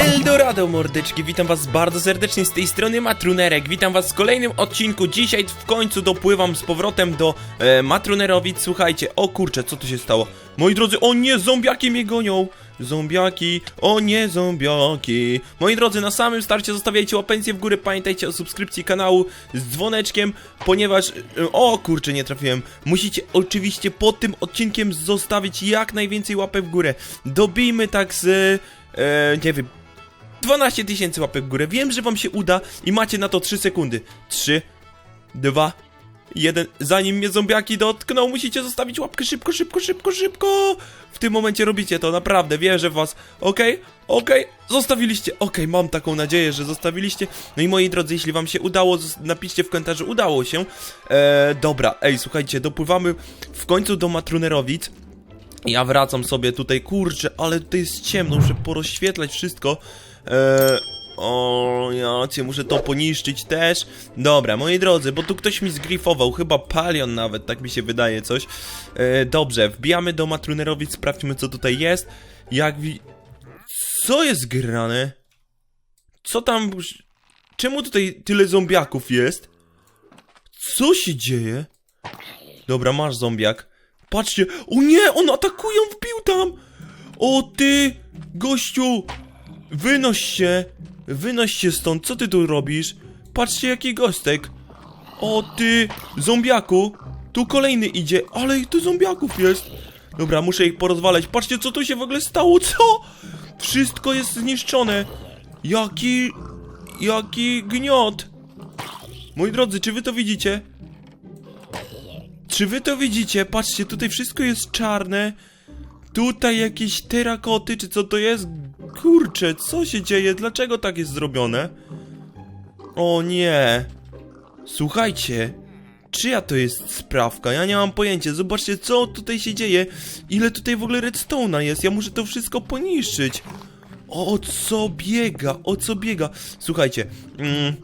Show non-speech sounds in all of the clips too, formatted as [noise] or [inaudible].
Eldorado mordeczki, witam was bardzo serdecznie z tej strony Matrunerek, witam was w kolejnym odcinku, dzisiaj w końcu dopływam z powrotem do e, Matrunerowic, słuchajcie, o kurczę, co tu się stało? Moi drodzy, o nie, zombiaki mnie gonią! Zombiaki, o nie, zombiaki. Moi drodzy, na samym starcie zostawiajcie łapencję w górę, pamiętajcie o subskrypcji kanału z dzwoneczkiem, ponieważ, e, o kurczę, nie trafiłem. Musicie oczywiście pod tym odcinkiem zostawić jak najwięcej łapek w górę. Dobijmy tak z, e, nie wiem, 12 tysięcy łapek w górę. Wiem, że wam się uda i macie na to 3 sekundy. 3, 2, 1. Zanim mnie zombiaki dotkną, musicie zostawić łapkę szybko, szybko, szybko, szybko. W tym momencie robicie to, naprawdę, wierzę w was. Okej, okej, zostawiliście. Okej, mam taką nadzieję, że zostawiliście. No i moi drodzy, jeśli wam się udało, napiszcie w komentarzu, udało się. Eee, dobra, ej, słuchajcie, dopływamy w końcu do Matrunerowic. Ja wracam sobie tutaj, kurczę, ale tutaj jest ciemno, muszę porozświetlać wszystko. Eee, o, ja cię muszę to poniszczyć też. Dobra, moi drodzy, bo tu ktoś mi zgrifował, chyba Palion nawet, tak mi się wydaje coś. Eee, dobrze, wbijamy do Matrunerowic, sprawdźmy co tutaj jest. Jak wi... Co jest grane? Co tam... Czemu tutaj tyle zombiaków jest? Co się dzieje? Dobra, masz zombiak. Patrzcie, o nie, on atakuje, on wbił tam! O ty, gościu! Wynoś się! Wynoś się stąd, co ty tu robisz? Patrzcie, jaki gostek! O ty, zombiaku! Tu kolejny idzie, ale tu zombiaków jest! Dobra, muszę ich porozwalać. Patrzcie, co tu się w ogóle stało, co? Wszystko jest zniszczone! Jaki... Jaki gniot! Moi drodzy, czy wy to widzicie? Czy wy to widzicie? Patrzcie, tutaj wszystko jest czarne. Tutaj jakieś terakoty, czy co to jest? Kurczę, co się dzieje? Dlaczego tak jest zrobione? O nie. Słuchajcie. Czyja to jest sprawka? Ja nie mam pojęcia. Zobaczcie, co tutaj się dzieje. Ile tutaj w ogóle redstone'a jest. Ja muszę to wszystko poniszczyć. O co biega? O co biega? Słuchajcie. Mm,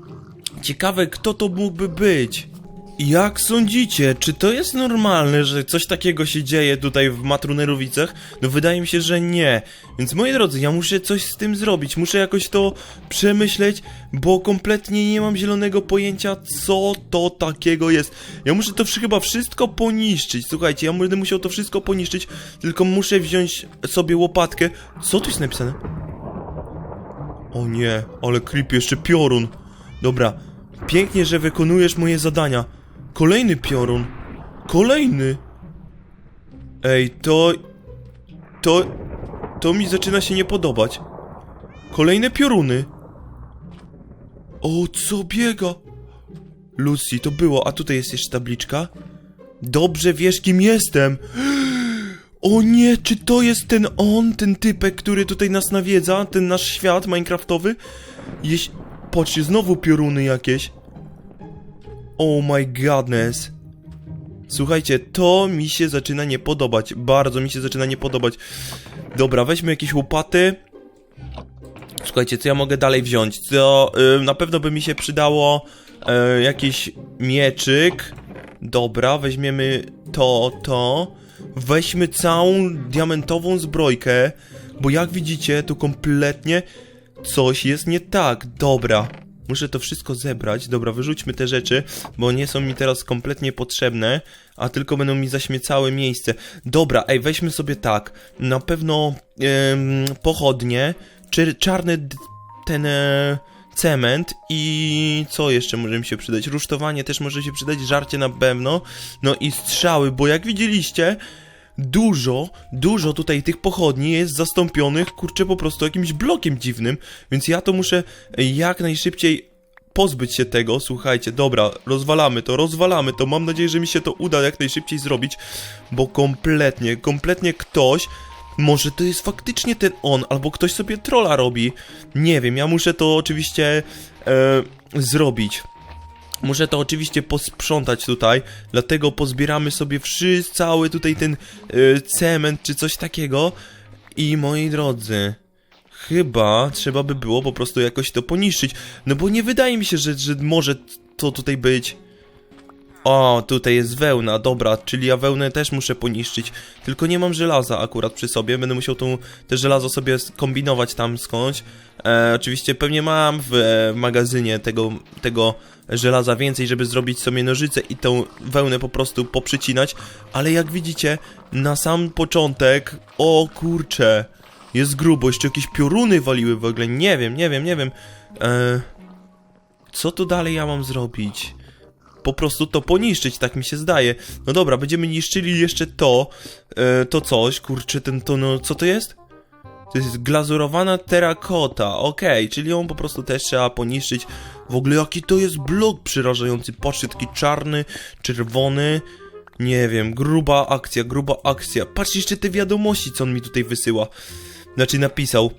ciekawe, kto to mógłby być. Jak sądzicie, czy to jest normalne, że coś takiego się dzieje tutaj w Matrunerowicach? No wydaje mi się, że nie. Więc moi drodzy, ja muszę coś z tym zrobić, muszę jakoś to przemyśleć, bo kompletnie nie mam zielonego pojęcia, co to takiego jest. Ja muszę to chyba wszystko poniszczyć, słuchajcie, ja będę musiał to wszystko poniszczyć, tylko muszę wziąć sobie łopatkę. Co tu jest napisane? O nie, ale creep, jeszcze piorun. Dobra, pięknie, że wykonujesz moje zadania. Kolejny piorun. Kolejny. Ej, to... To... To mi zaczyna się nie podobać. Kolejne pioruny. O, co biega? Lucy, to było, a tutaj jest jeszcze tabliczka. Dobrze wiesz, kim jestem. [gasps] O nie, czy to jest ten on, ten typek, który tutaj nas nawiedza, ten nasz świat minecraftowy? Jeś... Patrzcie, znowu pioruny jakieś. Oh my godness. Słuchajcie, to mi się zaczyna nie podobać. Bardzo mi się zaczyna nie podobać. Dobra, weźmy jakieś łopaty. Słuchajcie, co ja mogę dalej wziąć? Co y, na pewno by mi się przydało y, jakiś mieczyk. Dobra, weźmiemy to, to. Weźmy całą diamentową zbrojkę, bo jak widzicie, tu kompletnie coś jest nie tak. Dobra. Muszę to wszystko zebrać. Dobra, wyrzućmy te rzeczy, bo nie są mi teraz kompletnie potrzebne, a tylko będą mi zaśmiecały miejsce. Dobra, ej, weźmy sobie tak. Na pewno pochodnie, czarny ten e, cement i co jeszcze może mi się przydać? Rusztowanie też może się przydać, żarcie na pewno. No i strzały, bo jak widzieliście, dużo, dużo tutaj tych pochodni jest zastąpionych, kurczę, po prostu jakimś blokiem dziwnym, więc ja to muszę jak najszybciej pozbyć się tego, słuchajcie, dobra, rozwalamy to, rozwalamy to, mam nadzieję, że mi się to uda jak najszybciej zrobić, bo kompletnie, kompletnie ktoś, może to jest faktycznie ten on, albo ktoś sobie trolla robi, nie wiem, ja muszę to oczywiście e, zrobić. Muszę to oczywiście posprzątać tutaj, dlatego pozbieramy sobie wszyscy, cały tutaj ten y, cement czy coś takiego. I moi drodzy, chyba trzeba by było po prostu jakoś to poniszczyć. No bo nie wydaje mi się, że, że może to tutaj być. O, tutaj jest wełna, dobra, czyli ja wełnę też muszę poniszczyć. Tylko nie mam żelaza akurat przy sobie, będę musiał tą, te żelazo sobie kombinować tam skądś. E, oczywiście pewnie mam w e, magazynie tego, tego żelaza więcej, żeby zrobić sobie nożyce i tą wełnę po prostu poprzycinać. Ale jak widzicie, na sam początek, o kurcze, jest grubo, jeszcze jakieś pioruny waliły w ogóle, nie wiem, nie wiem, nie wiem. E, co tu dalej ja mam zrobić? po prostu to poniszczyć, tak mi się zdaje. No dobra, będziemy niszczyli jeszcze to, e, to coś, kurczę, ten, to, no, co to jest? To jest glazurowana terakota, okej, czyli ją po prostu też trzeba poniszczyć. W ogóle jaki to jest blok przerażający, patrzcie, taki czarny, czerwony, nie wiem, gruba akcja, gruba akcja. Patrzcie jeszcze te wiadomości, co on mi tutaj wysyła. Znaczy napisał.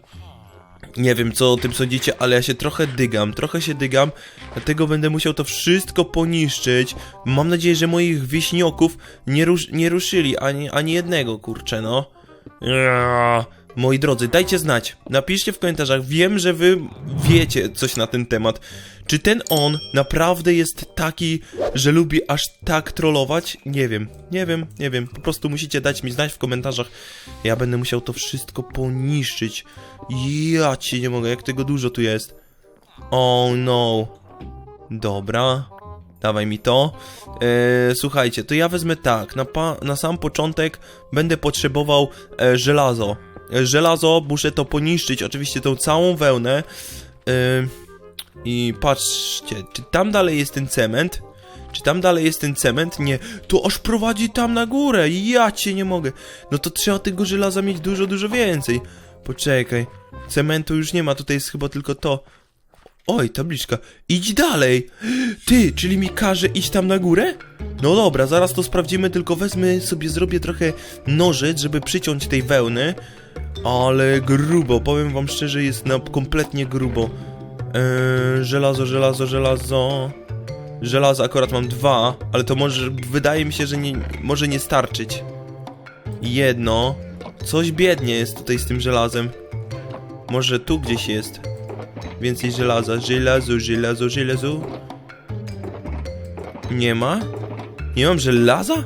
Nie wiem, co o tym sądzicie, ale ja się trochę dygam, trochę się dygam, dlatego będę musiał to wszystko poniszczyć. Mam nadzieję, że moich wieśnioków nie, nie ruszyli, ani, ani jednego, kurczę, no. Moi drodzy, dajcie znać, napiszcie w komentarzach, wiem, że wy wiecie coś na ten temat. Czy ten on naprawdę jest taki, że lubi aż tak trollować? Nie wiem, nie wiem, nie wiem. Po prostu musicie dać mi znać w komentarzach. Ja będę musiał to wszystko poniszczyć. Ja ci nie mogę, jak tego dużo tu jest. Oh no. Dobra. Dawaj mi to. E, słuchajcie, to ja wezmę tak. Na, na sam początek będę potrzebował e, żelazo. Żelazo, muszę to poniszczyć. Oczywiście tą całą wełnę. E, I patrzcie, czy tam dalej jest ten cement? Czy tam dalej jest ten cement? Nie. To aż prowadzi tam na górę. Ja cię nie mogę. No to trzeba tego żelaza mieć dużo, dużo więcej. Poczekaj. Cementu już nie ma, tutaj jest chyba tylko to. Oj, tabliczka. Idź dalej. Ty, czyli mi każe iść tam na górę? No dobra, zaraz to sprawdzimy, tylko wezmę sobie, zrobię trochę nożyc, żeby przyciąć tej wełny. Ale grubo, powiem wam szczerze, jest na kompletnie grubo. Eee, żelazo, żelazo, żelazo. Żelazo akurat mam dwa, ale to może, wydaje mi się, że nie, może nie starczyć. Jedno. Coś biednie jest tutaj z tym żelazem. Może tu gdzieś jest. Więcej żelaza. Żelazo, żelazo, żelazo. Nie ma? Nie mam żelaza?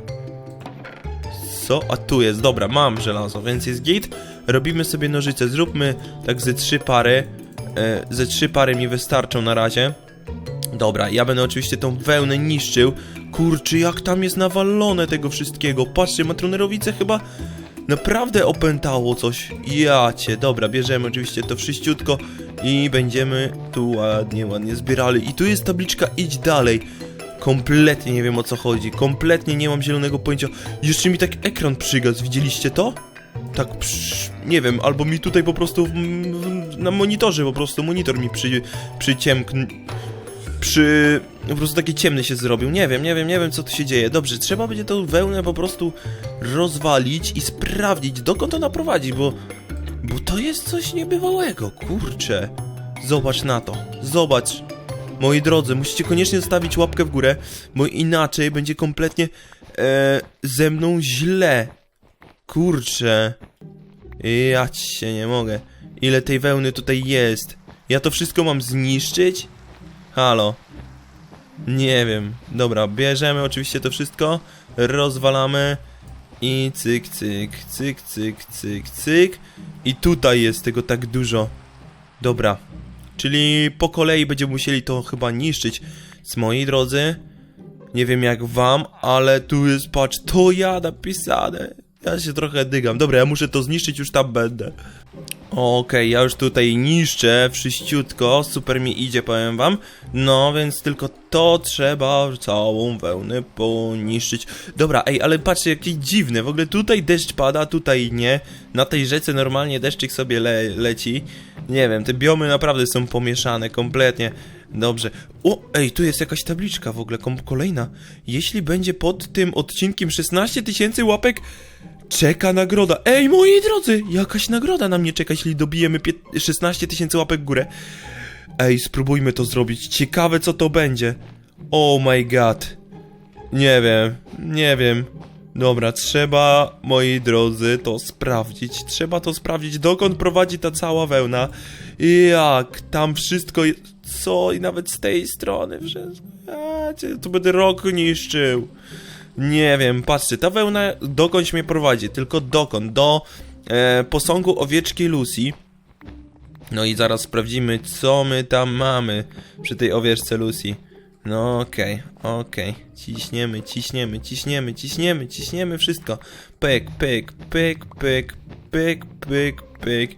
Co? A tu jest. Dobra, mam żelazo, więc jest git. Robimy sobie nożyce. Zróbmy tak ze trzy pary. E, ze trzy pary mi wystarczą na razie. Dobra, ja będę oczywiście tą wełnę niszczył. Kurczę, jak tam jest nawalone tego wszystkiego. Patrzcie, matronerowice chyba naprawdę opętało coś. Ja cię, dobra, bierzemy oczywiście to wszyściutko i będziemy tu ładnie, ładnie zbierali. I tu jest tabliczka idź dalej. Kompletnie nie wiem o co chodzi, kompletnie nie mam zielonego pojęcia. Jeszcze mi tak ekran przygasł, widzieliście to? Tak, psz, nie wiem, albo mi tutaj po prostu w, w, na monitorze po prostu monitor mi przy, przyciemkł, przy... po prostu taki ciemny się zrobił, nie wiem, nie wiem, nie wiem co tu się dzieje. Dobrze, trzeba będzie tą wełnę po prostu rozwalić i sprawdzić dokąd ona prowadzi, bo... Bo to jest coś niebywałego, kurczę. Zobacz na to, zobacz. Moi drodzy, musicie koniecznie zostawić łapkę w górę, bo inaczej będzie kompletnie e, ze mną źle. Kurczę. Ja się nie mogę. Ile tej wełny tutaj jest? Ja to wszystko mam zniszczyć? Halo. Nie wiem. Dobra, bierzemy oczywiście to wszystko, rozwalamy i cyk, cyk, cyk, cyk, cyk, cyk. I tutaj jest tego tak dużo. Dobra. Czyli po kolei będziemy musieli to chyba niszczyć. Z moi drodzy, nie wiem jak wam, ale tu jest, patrz, to ja napisane. Ja się trochę dygam. Dobra, ja muszę to zniszczyć, już tam będę. Okej, ja już tutaj niszczę wszyściutko, super mi idzie, powiem wam. No, więc tylko to trzeba całą wełnę poniszczyć. Dobra, ej, ale patrzcie, jakie dziwne, w ogóle tutaj deszcz pada, tutaj nie. Na tej rzece normalnie deszczyk sobie le leci. Nie wiem, te biomy naprawdę są pomieszane kompletnie. Dobrze. O, ej, tu jest jakaś tabliczka w ogóle, kolejna. Jeśli będzie pod tym odcinkiem 16 tysięcy łapek, czeka nagroda. Ej, moi drodzy, jakaś nagroda na mnie czeka, jeśli dobijemy pie- 16 tysięcy łapek w górę. Ej, spróbujmy to zrobić. Ciekawe, co to będzie. Oh my god. Nie wiem, nie wiem. Dobra, trzeba, moi drodzy, to sprawdzić. Trzeba to sprawdzić, dokąd prowadzi ta cała wełna. Jak tam wszystko jest. Co? I nawet z tej strony wszystko. A, tu będę rok niszczył. Nie wiem, patrzcie, ta wełna dokądś mnie prowadzi, tylko dokąd? Do e, posągu owieczki Lucy. No i zaraz sprawdzimy, co my tam mamy przy tej owieczce Lucy. No okej, okej. Ciśniemy, ciśniemy, ciśniemy, ciśniemy, ciśniemy wszystko. Pyk, pyk, pyk, pyk, pyk, pyk, pyk.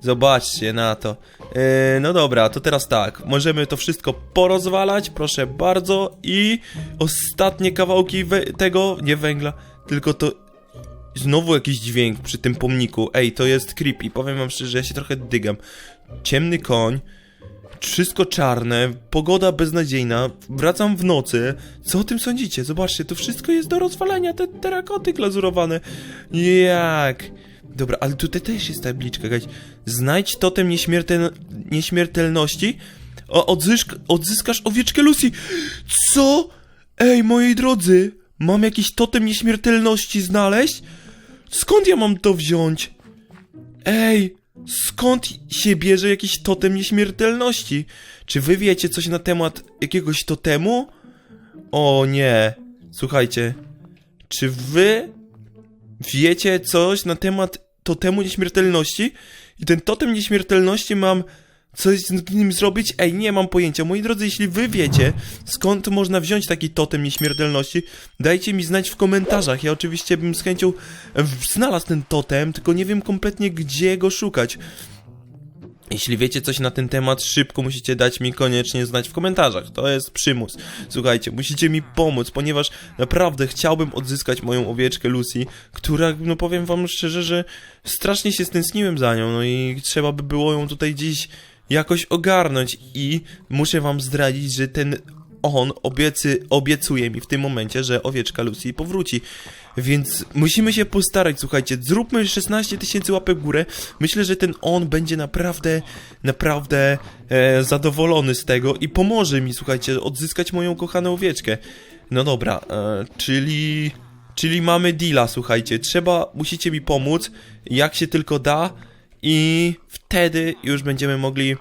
Zobaczcie na to. Yy, no dobra, to teraz tak. Możemy to wszystko porozwalać, proszę bardzo. I ostatnie kawałki tego, nie węgla, tylko to Znowu jakiś dźwięk przy tym pomniku. Ej, to jest creepy. Powiem wam szczerze, ja się trochę dygam. Ciemny koń, wszystko czarne, pogoda beznadziejna, wracam w nocy. Co o tym sądzicie? Zobaczcie, to wszystko jest do rozwalenia, te terakoty glazurowane. Jak? Dobra, ale tutaj też jest tabliczka, jakaś. Znajdź totem nieśmiertel... nieśmiertelności, a odzysk... odzyskasz owieczkę Lucy. Co? Ej, moi drodzy, mam jakiś totem nieśmiertelności znaleźć? Skąd ja mam to wziąć? Ej, skąd się bierze jakiś totem nieśmiertelności? Czy wy wiecie coś na temat jakiegoś totemu? O nie, słuchajcie, czy wy wiecie coś na temat totemu nieśmiertelności? I ten totem nieśmiertelności mam coś z nim zrobić? Ej, nie mam pojęcia. Moi drodzy, jeśli wy wiecie, skąd można wziąć taki totem nieśmiertelności, dajcie mi znać w komentarzach. Ja oczywiście bym z chęcią znalazł ten totem, tylko nie wiem kompletnie gdzie go szukać. Jeśli wiecie coś na ten temat, szybko musicie dać mi koniecznie znać w komentarzach. To jest przymus. Słuchajcie, musicie mi pomóc, ponieważ naprawdę chciałbym odzyskać moją owieczkę Lucy, która, no powiem wam szczerze, że strasznie się stęskniłem za nią, no i trzeba by było ją tutaj gdzieś jakoś ogarnąć i muszę wam zdradzić, że ten on obiecy, obiecuje mi w tym momencie, że owieczka Lucy powróci. Więc musimy się postarać, słuchajcie, zróbmy 16 tysięcy łapek w górę. Myślę, że ten on będzie naprawdę, naprawdę e, zadowolony z tego i pomoże mi, słuchajcie, odzyskać moją kochaną owieczkę. No dobra, e, czyli... Czyli mamy deala, słuchajcie. Trzeba, musicie mi pomóc, jak się tylko da i wtedy już będziemy mogli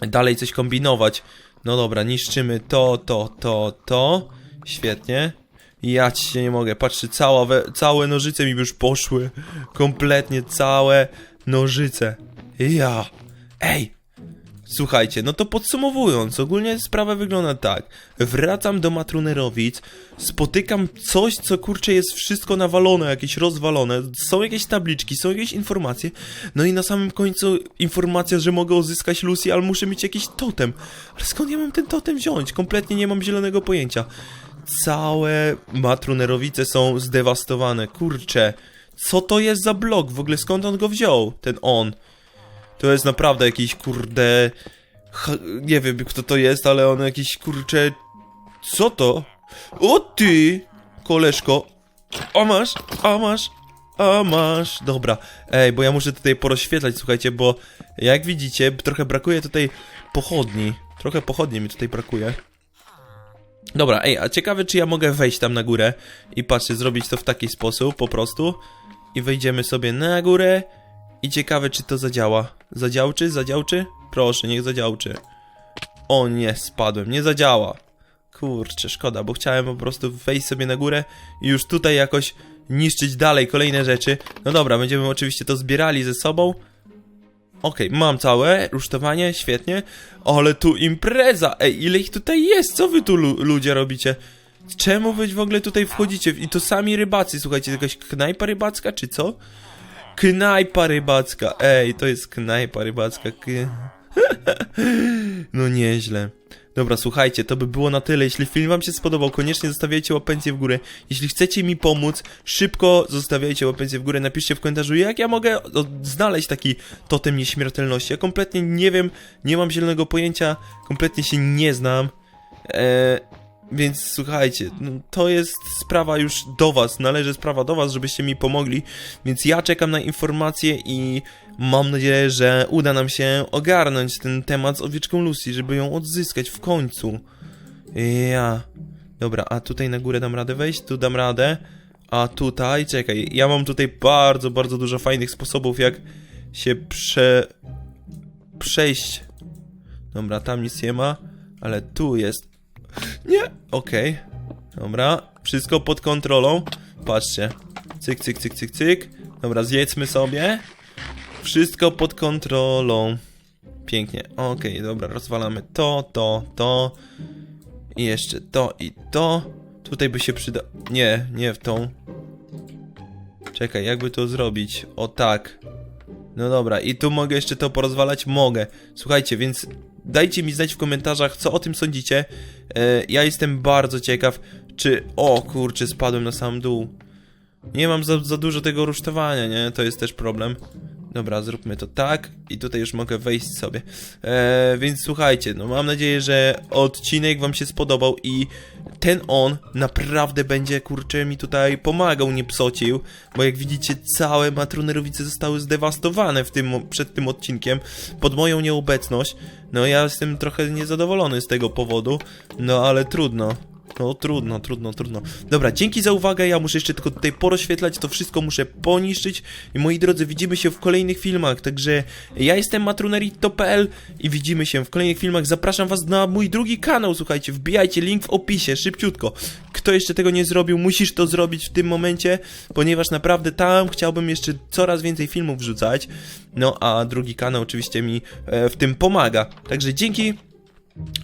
dalej coś kombinować. No dobra, niszczymy to, to, to, to. Świetnie. Ja ci się nie mogę. Patrzcie, cała we, całe nożyce mi już poszły. Kompletnie całe nożyce. Ja. Ej. Słuchajcie, no to podsumowując, ogólnie sprawa wygląda tak. Wracam do Matrunerowic, spotykam coś, co kurczę jest wszystko nawalone, jakieś rozwalone, są jakieś tabliczki, są jakieś informacje, no i na samym końcu informacja, że mogę uzyskać Lucy, ale muszę mieć jakiś totem. Ale skąd ja mam ten totem wziąć? Kompletnie nie mam zielonego pojęcia. Całe Matrunerowice są zdewastowane, kurczę. Co to jest za blok? W ogóle skąd on go wziął? Ten on. To jest naprawdę jakiś kurde. Nie wiem kto to jest, ale on jakiś kurcze. Co to? O ty! Koleżko. A masz, a masz, a masz. Dobra, ej, bo ja muszę tutaj porozświetlać, słuchajcie, bo jak widzicie, trochę brakuje tutaj pochodni. Trochę pochodni mi tutaj brakuje. Dobra, ej, a ciekawe czy ja mogę wejść tam na górę i patrzcie, zrobić to w taki sposób po prostu. I wejdziemy sobie na górę i ciekawe, czy to zadziała. Zadziałczy? Zadziałczy? Proszę, niech zadziałczy. O nie, spadłem. Nie zadziała. Kurczę, szkoda, bo chciałem po prostu wejść sobie na górę i już tutaj jakoś niszczyć dalej kolejne rzeczy. No dobra, będziemy oczywiście to zbierali ze sobą. Okej, mam całe rusztowanie, świetnie. Ale tu impreza! Ej, ile ich tutaj jest? Co wy tu lu ludzie robicie? Czemu wy w ogóle tutaj wchodzicie? I to sami rybacy, słuchajcie, jakaś knajpa rybacka, czy co? Knajpa rybacka. Ej, to jest knajpa rybacka. [laughs] No nieźle. Dobra, słuchajcie, to by było na tyle. Jeśli film wam się spodobał, koniecznie zostawiajcie łapencję w górę. Jeśli chcecie mi pomóc, szybko zostawiajcie łapencję w górę. Napiszcie w komentarzu, jak ja mogę znaleźć taki totem nieśmiertelności. Ja kompletnie nie wiem, nie mam zielonego pojęcia, kompletnie się nie znam. Eee, więc słuchajcie, no, to jest sprawa już do was, należy sprawa do was, żebyście mi pomogli, więc ja czekam na informacje i mam nadzieję, że uda nam się ogarnąć ten temat z owieczką Lucy, żeby ją odzyskać w końcu. Ja. Dobra, a tutaj na górę dam radę wejść, tu dam radę, a tutaj, czekaj, ja mam tutaj bardzo, bardzo dużo fajnych sposobów, jak się prze... przejść. Dobra, tam nic nie ma, ale tu jest Nie, okej. Dobra, wszystko pod kontrolą. Patrzcie. Cyk, cyk, cyk, cyk, cyk. Dobra, zjedzmy sobie. Wszystko pod kontrolą. Pięknie. Okej, dobra, rozwalamy to, to, to. I jeszcze to i to. Tutaj by się przyda... Nie, nie w tą. Czekaj, jakby to zrobić? O tak. No dobra, i tu mogę jeszcze to porozwalać? Mogę. Słuchajcie, więc dajcie mi znać w komentarzach, co o tym sądzicie. E, ja jestem bardzo ciekaw, czy... O kurczę, spadłem na sam dół. Nie mam za, za dużo tego rusztowania, nie? To jest też problem. Dobra, zróbmy to tak i tutaj już mogę wejść sobie. E, więc słuchajcie, no mam nadzieję, że odcinek wam się spodobał i ten on naprawdę będzie, kurczę, mi tutaj pomagał, nie psocił, bo jak widzicie, całe matrunerowice zostały zdewastowane w tym, przed tym odcinkiem pod moją nieobecność. No ja jestem trochę niezadowolony z tego powodu, no ale trudno. No trudno, trudno, trudno. Dobra, dzięki za uwagę, ja muszę jeszcze tylko tutaj porozświetlać, to wszystko muszę poniszczyć i moi drodzy, widzimy się w kolejnych filmach, także ja jestem matrunerito.pl i widzimy się w kolejnych filmach, zapraszam was na mój drugi kanał, słuchajcie, wbijajcie link w opisie, szybciutko. Kto jeszcze tego nie zrobił, musisz to zrobić w tym momencie, ponieważ naprawdę tam chciałbym jeszcze coraz więcej filmów wrzucać, no a drugi kanał oczywiście mi e, w tym pomaga, także dzięki,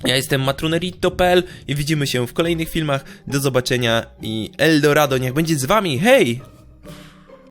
ja jestem matrunerito.pl i widzimy się w kolejnych filmach. Do zobaczenia i Eldorado niech będzie z wami. Hej!